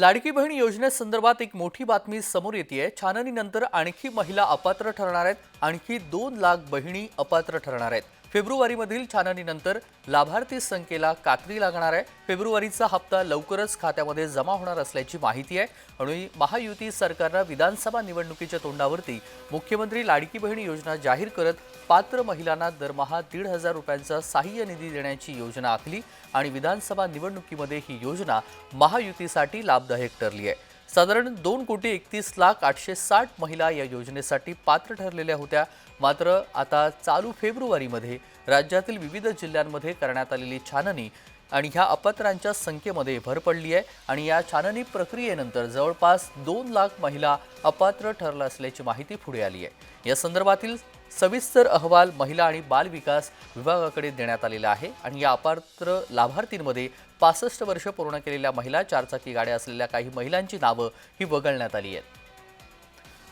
लाडकी बहीण योजनेसंदर्भात एक मोठी बातमी समोर येते आहे छाननीनंतर आणखी महिला अपात्र ठरणार आहेत. आणखी दोन लाख बहिणी अपात्र ठरणार आहेत. फेब्रुवारीमधील छाननीनंतर लाभार्थी संख्येला कात्री लागणार आहे. फेब्रुवारीचा हप्ता लवकरच खात्यामध्ये जमा होणार असल्याची माहिती आहे. आणि महायुती सरकारनं विधानसभा निवडणुकीच्या तोंडावरती मुख्यमंत्री लाडकी बहीण योजना जाहीर करत पात्र महिलांना दरमहा दीड हजार रुपयांचा सहाय्य निधी देण्याची योजना आखली आणि विधानसभा निवडणुकीमध्ये ही योजना महायुतीसाठी लाभदायक ठरली आहे. साधारण दोन कोटी एकतीस लाख आठशे साठ महिला या योजनेसाठी पात्र ठरलेल्या होत्या. मात्र आता चालू फेब्रुवारीमध्ये राज्यातील विविध जिल्ह्यांमध्ये करण्यात आलेली छाननी आणि ह्या अपात्रांच्या संख्येमध्ये भर पडली आहे आणि या छाननी प्रक्रियेनंतर जवळपास दोन लाख महिला अपात्र ठरल्या असल्याची माहिती पुढे आली आहे. या संदर्भातील सविस्तर अहवाल महिला आणि बाल विकास विभागाकडे देण्यात आलेला आहे आणि या अपात्र लाभार्थींमध्ये पासष्ट वर्ष पूर्ण केलेल्या महिला चारचाकी गाड्या असलेल्या काही महिलांची नावं ही वगळण्यात आली आहेत.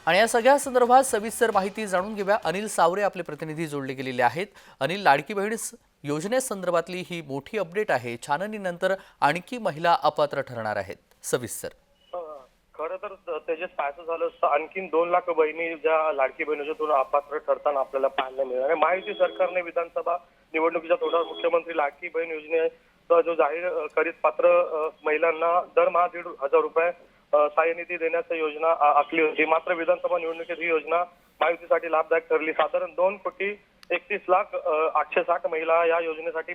आणि या सगळ्या संदर्भात सविस्तर माहिती जाणून घेऊया. अनिल सावरे आपले प्रतिनिधी जोडले गेलेले आहेत. अनिल लाडकी बहीण योजनेसंदर्भातली ही मोठी अपडेट आहे. छाननीनंतर आणखी महिला अपात्र ठरणार आहेत. सविस्तर. खरं तर त्याच्यात पाहायचं झालं असतं आणखीन दोन लाख बहिणी ज्या लाडकी बहिणीच्या अपात्र ठरताना आपल्याला पाहायला मिळणार आहे. महायुती सरकारने विधानसभा निवडणुकीच्या तोंडावर मुख्यमंत्री लाडकी बहीण योजनेचा जो जाहीर करीत पात्र महिलांना दरमहा दीड हजार रुपये सहाय्य निधी देण्याची योजना आखली होती. मात्र विधानसभा निवडणुकीत ही योजना महायुतीसाठी लाभदायक ठरली. साधारण दोन कोटी एकतीस लाख आठशे साठ महिला या योजनेसाठी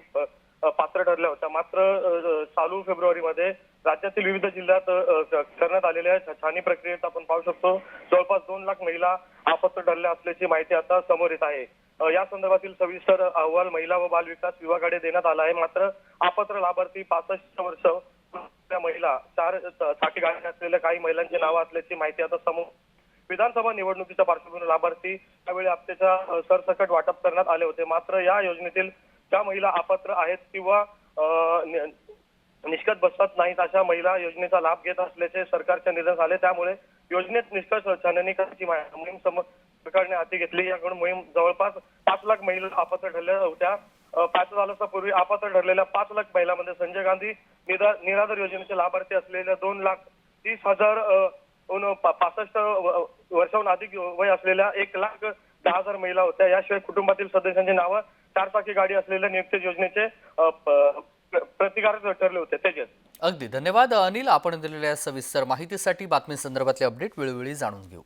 पात्र ठरल्या होत्या. मात्र चालू फेब्रुवारीमध्ये राज्यातील विविध जिल्ह्यात करण्यात आलेल्या छ- छाननी प्रक्रियेत आपण पाहू शकतो. जवळपास दोन लाख महिला आपत्त ठरल्या असल्याची माहिती आता समोर येत आहे. या संदर्भातील सविस्तर अहवाल महिला व बाल विकास विभागाकडे देण्यात आला आहे. मात्र अपात्र लाभार्थी पासष्ट वर्ष त्या महिला चारसाठी गाडी असलेल्या काही महिलांची नावं असल्याची माहिती आता समोर विधानसभा निवडणुकीच्या पार्श्वभूमीवर लाभार्थी त्यावेळी आपत्याच्या सरसकट वाटप करण्यात आले होते. मात्र या योजनेतील ज्या महिला अपात्र आहेत किंवा अ, बसत नाहीत अशा महिला योजनेचा लाभ घेत असल्याचे सरकारचे निधन झाले त्यामुळे योजनेत निष्कर्ष छाननी करायची मोहीम सरकारने हाती घेतली. याकडून मोहीम जवळपास पाच लाख महिला अपात्र ठरल्या होत्या. पाच वर्षापूर्वी अपात्र ठरलेल्या पाच लाख महिलांमध्ये संजय गांधी निरा- निराधार योजनेचे लाभार्थी असलेल्या दोन लाख तीस हजार पासष्ट वर्षाहून अधिक वय असलेल्या एक लाख दहा हजार महिला होत्या. याशिवाय कुटुंबातील सदस्यांची नावं चारचाकी गाडी असलेल्या नियुक्ती योजनेचे अ, ठरले होते त्याच्यात. अगदी. धन्यवाद अनिल. आपण दिलेल्या सविस्तर माहितीसाठी बातमी संदर्भातले अपडेट वेळोवेळी जाणून घेऊ.